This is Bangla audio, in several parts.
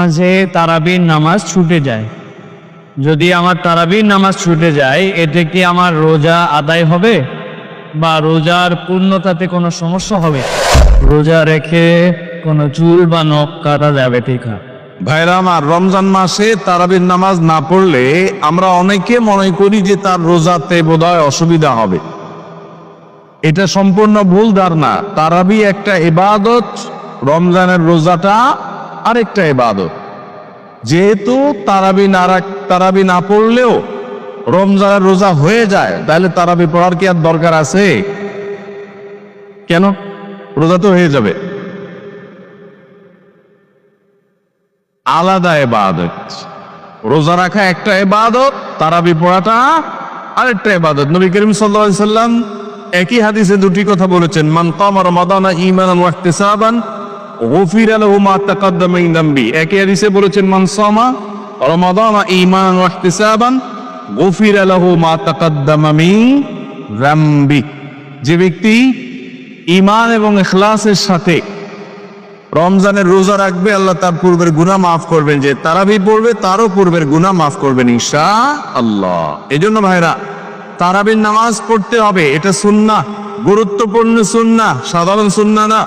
মাঝে তারাবির নামাজ ছুটে যায়। যদি আমার তারাবির নামাজ ছুটে যায়, এতে কি আমার রোজা আদায় হবে? বা রোজার পূর্ণতাতে কোনো সমস্যা হবে? রোজা রেখে কোনো চুল বা নখ কাটা যাবে ঠিক না। ভাইরা আমার, রমজান মাসে তারাবির নামাজ না পড়লে আমরা অনেকে মনে করি যে তার রোজাতে বোধহয় অসুবিধা হবে। এটা সম্পূর্ণ ভুল ধারণা। তারাবি একটা ইবাদত, রমজানের রোজাটা আরেকটা ইবাদত। যেহেতু তারাবি না তারাবি না পড়লেও রমজানের রোজা হয়ে যায়, তাহলে তারাবি পড়ার কি আর দরকার আছে? কেন? রোজা তো হয়ে যাবে। আলাদা এবাদত রোজা রাখা একটা এবাদত তারাবি পড়াটা আরেকটা এবাদত নবী করিম সাল্লাল্লাহু সাল্লাম একই হাদিসে দুটি কথা বলেছেন, মান কামা রমাদানা ঈমানান ওয়া ইহতিসাবান মা হাদিসে বলেছেন, মান লাহু মা যে ব্যক্তি ঈমান এবং ইখলাসের সাথে রমজানের রোজা রাখবে, আল্লাহ তার পূর্বের গুনাহ মাফ করবেন। যে তারাবি পড়বে, তারও পূর্বের গুনাহ মাফ করবেন ঈশা আল্লাহ এই জন্য ভাইরা, তারাবির নামাজ পড়তে হবে। এটা সুন্না গুরুত্বপূর্ণ সুন্না সাধারণ সুন্না না।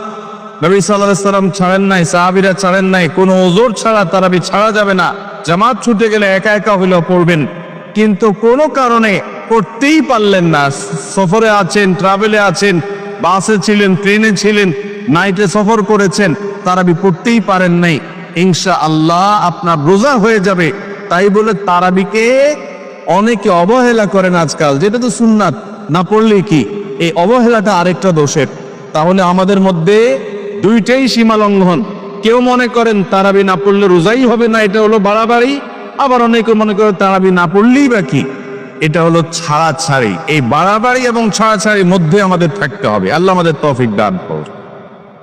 নবী সাল্লাহ সাল্লাম ছাড়েন নাই, সাহাবিরা ছাড়েন নাই, কোনো ওজোর ছাড়া তারাবি ছাড়া যাবে না। জামাত ছুটে গেলে একা একা হইলেও পড়বেন। কিন্তু কোনো কারণে পড়তেই পারলেন না। সফরে আছেন ট্রাভেলে আছেন বাসে ছিলেন ট্রেনে ছিলেন নাইটে সফর করেছেন, তারাবি পড়তেই পারেন নাই। ইনশা আল্লাহ আপনার রোজা হয়ে যাবে। তাই বলে তারাবিকে অনেকে অবহেলা করেন আজকাল। যেটা তো সুন্নাত, না পড়লে কি? এই অবহেলাটা আরেকটা দোষের। তাহলে আমাদের মধ্যে দুইটাই সীমা লঙ্ঘন। কেউ মনে করেন তারাবি না পড়লে রোজাই হবে না এটা হলো বাড়াবাড়ি। আবার অনেকে মনে করেন তারাবি না পড়লেই বা কি? এটা হলো ছাড়াছাড়ি। এই বাড়াবাড়ি এবং ছাড়াছাড়ির মধ্যে আমাদের থাকতে হবে। আল্লাহ আমাদের তৌফিক দান করুন।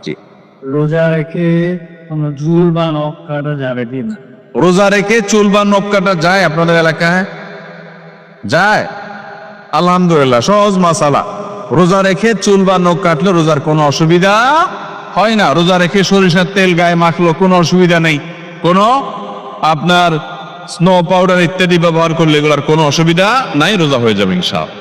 জি। রোজা রেখে কোনো চুল বা নখ কাটা যাবে ঠিক না? রোজা রেখে চুল বা নখ কাটা যায় আপনাদের এলাকায়? যায়। আলহামদুলিল্লাহ সহজ মাসালা। রোজা রেখে চুল বা নখ কাটলে রোজার কোনো অসুবিধা হয় না। রোজা রেখে সরিষার তেল গায়ে মাখলো কোনো অসুবিধা নেই। কোনো আপনার স্নো পাউডার ইত্যাদি ব্যবহার করলে এগুলোর কোনো অসুবিধা নাই, রোজা হয়ে যাবে ইনশাআল্লাহ।